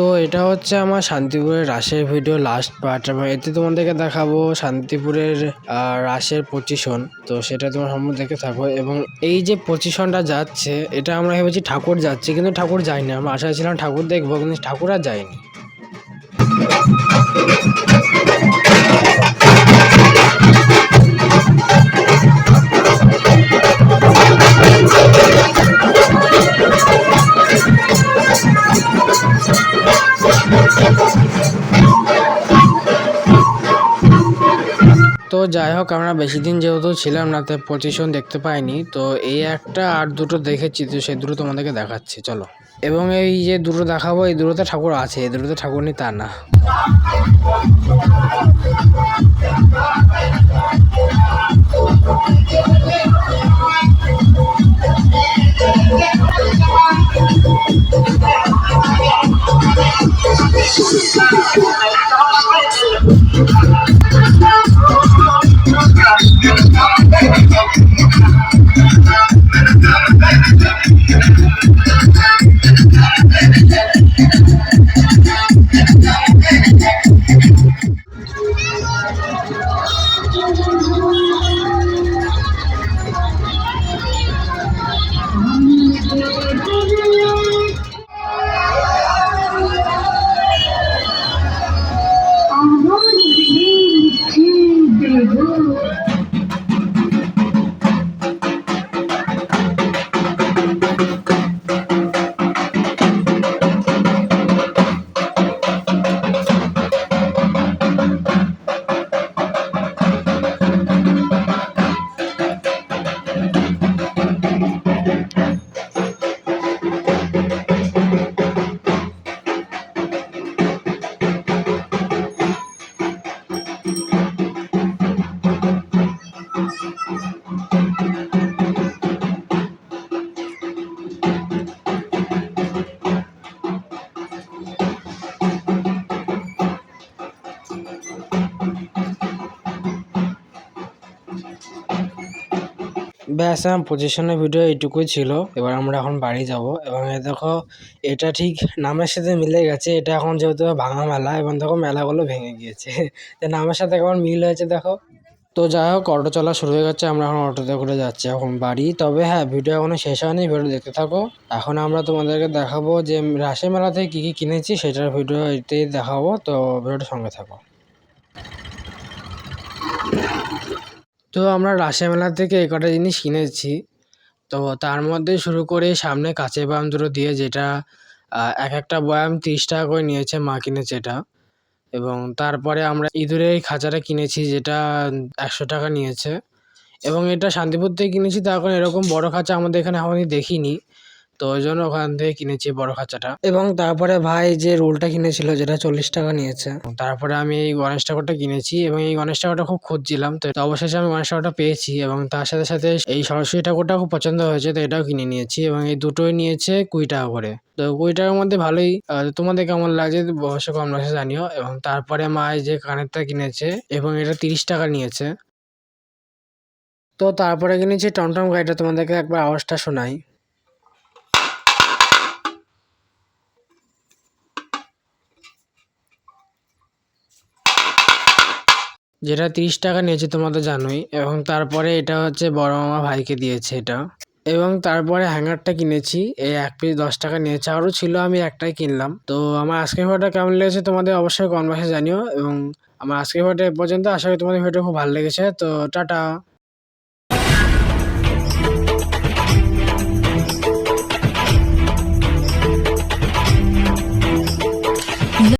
তো এটা হচ্ছে আমার শান্তিপুরের রাসের ভিডিও লাস্ট পার্ট এতে তোমাদেরকে দেখাবো শান্তিপুরের রাসের পজিশন তো সেটা তোমার সম্বন্ধে দেখে থাকো। এবং এই যে পজিশনটা যাচ্ছে, এটা আমরা ভেবেছি ঠাকুর যাচ্ছে, কিন্তু ঠাকুর যায়নি। আমরা আশা ছিলাম ঠাকুর দেখব, কিন্তু ঠাকুর আর যায়নি। যাই হোক, আমরা বেশি দিন যেহেতু ছিলাম না তাই পজিশন দেখতে পাইনি, তো এই একটা আর দুটো দেখেছি, তো সেই দুটো তোমাদেরকে দেখাচ্ছি, চলো। এবং এই যে দুটো দেখাবো, এই দুটোতে ঠাকুর আছে, এই দুটোতে ঠাকুর নেই তা না। ব্যাস আমার পজিশনের ভিডিও এইটুকুই ছিল। এবার আমরা এখন বাড়ি যাব এবং এই দেখো, এটা ঠিক নামের সাথে মিলে গেছে। এটা এখন যেহেতু ভাঙা মেলা, এবং দেখো মেলাগুলো ভেঙে গিয়েছে। তো নামের সাথে কেমন মিল হয়েছে, দেখো। তো যাই হোক, অটো চলা শুরু হয়ে গেছে, আমরা এখন অটোতে করে যাচ্ছি এখন বাড়ি। তবে হ্যাঁ ভিডিও এখনও শেষ হয়নি ভিডিও দেখতে থাকো। এখন আমরা তোমাদেরকে দেখাবো যে রাশের মেলা থেকে কী কী কিনেছি, সেটার ভিডিও এতেই দেখাবো। তো ভিডিওটা সঙ্গে থাকো। তো আমরা রাসের মেলা থেকে একটা কটা জিনিস কিনেছি। তো তার মধ্যে শুরু করে সামনে কাঁচের বয়াম দুটো দিয়ে যেটা এক একটা বয়াম তিরিশ টাকা করে নিয়েছে, মা কিনেছে এটা। এবং তারপরে আমরা ইঁদুরের খাঁচাটা কিনেছি, যেটা একশো টাকা নিয়েছে। এবং এটা শান্তিপুর থেকে কিনেছি তো এখন এরকম বড় খাঁচা আমাদের এখানে এখনই দেখিনি তো ওই জন্য ওখান থেকে কিনেছি বড় খাঁচাটা। এবং তারপরে ভাই যে রোলটা কিনেছিল যেটা চল্লিশ টাকা নিয়েছে। তারপরে আমি এই গণেশ ঠাকুরটা কিনেছি এবং এই গণেশ ঠাকুরটা খুব খুঁজছিলাম। তো অবশেষে আমি গণেশ ঠাকুরটা পেয়েছি এবং তার সাথে সাথে এই সরস্বতী ঠাকুরটা খুব পছন্দ হয়েছে তো এটাও কিনে নিয়েছি এবং এই দুটোই নিয়েছে কুড়ি টাকা করে। তো কুড়ি টাকার মধ্যে ভালোই তোমাদের কেমন লাগছে অবশ্যই কম লাগছে জানিও। এবং তারপরে মা এই যে কানেরটা কিনেছে এবং এটা তিরিশ টাকা নিয়েছে। তো তারপরে কিনেছি টমটম গাড়িটা তোমাদেরকে একবার আওয়াজটা শোনাই। যেটা তিরিশ টাকা নিয়েছে তোমরা তো জানোই, এবং তারপরে এটা হচ্ছে বড় মামা ভাইকে দিয়েছে এটা। এবং তারপরে হ্যাঙ্গারটা কিনেছি, এই এক পিস দশ টাকা নিয়েছে। আরও ছিল, আমি একটাই কিনলাম। তো আমার আজকের ভিডিওটা কেমন লেগেছে তোমাদের অবশ্যই বক্সে জানিও, এবং আমার আজকের ভিডিওটা এ পর্যন্ত। আশা করি তোমাদের ভিডিও খুব ভালো লেগেছে। তো টাটা।